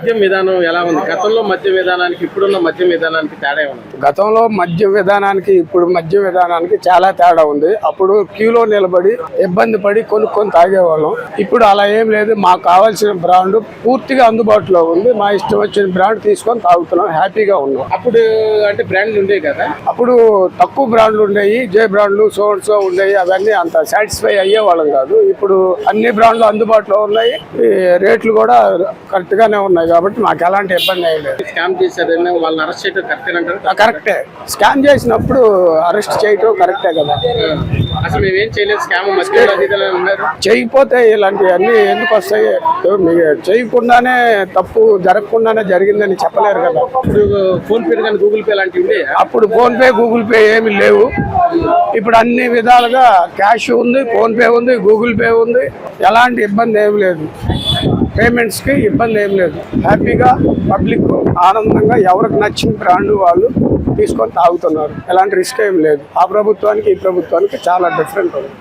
మద్యం విధానం ఎలా ఉంది? గతంలో మద్యం విధానానికి ఇప్పుడున్న మద్యం విధానానికి తేడా ఉంది? గతంలో మద్య విధానానికి ఇప్పుడు మద్య విధానానికి చాలా తేడా ఉంది. అప్పుడు క్యూలో నిలబడి ఇబ్బంది పడి కొనుక్కొని తాగేవాళ్ళం. ఇప్పుడు అలా ఏం లేదు. మాకు కావాల్సిన బ్రాండ్ పూర్తిగా అందుబాటులో ఉంది. మా ఇష్టం వచ్చిన బ్రాండ్ తీసుకొని తాగుతున్నాం. హ్యాపీగా ఉన్నాం. అప్పుడు అంటే బ్రాండ్లు ఉండేవి కదా? అప్పుడు తక్కువ బ్రాండ్లు ఉండేవి. జే బ్రాండ్లు సో సో ఉండేవి. అవన్నీ అంత సాటిస్ఫై అయ్యే వాళ్ళం కాదు. ఇప్పుడు అన్ని బ్రాండ్లు అందుబాటులో ఉన్నాయి. రేట్లు కూడా కరెక్ట్ గానే ఉన్నాయి. కాబట్టి మాకు ఎలాంటి ఇబ్బంది ఏం లేదు. స్కామ్ చేశారు వాళ్ళని అరెస్ట్ చేయడం కరెక్ట్ అంటారు? ఆ, కరెక్టే. స్కాన్ చేసినప్పుడు అరెస్ట్ చేయటం కరెక్టే కదా. అసలు మేమేం చేయలేదు స్కామ్ చేయకపోతే ఇలాంటివన్నీ ఎందుకు వస్తాయి? చేయకుండానే తప్పు జరగకుండానే జరిగిందని చెప్పలేరు కదా. ఇప్పుడు ఫోన్ పే కానీ గూగుల్ పే లాంటివి అప్పుడు ఫోన్ పే గూగుల్ పే ఏమి లేవు. ఇప్పుడు అన్ని విధాలుగా క్యాష్ ఉంది ఫోన్ పే ఉంది గూగుల్ పే ఉంది. ఎలాంటి ఇబ్బంది ఏమి లేదు. పేమెంట్స్కి ఇబ్బంది ఏం లేదు. హ్యాపీగా పబ్లిక్ ఆనందంగా ఎవరికి నచ్చిన బ్రాండ్ వాళ్ళు తీసుకొని తాగుతున్నారు. ఎలాంటి రిస్క్ ఏం లేదు. ఆ ప్రభుత్వానికి ఈ ప్రభుత్వానికి చాలా డిఫరెంట్ ఉంది.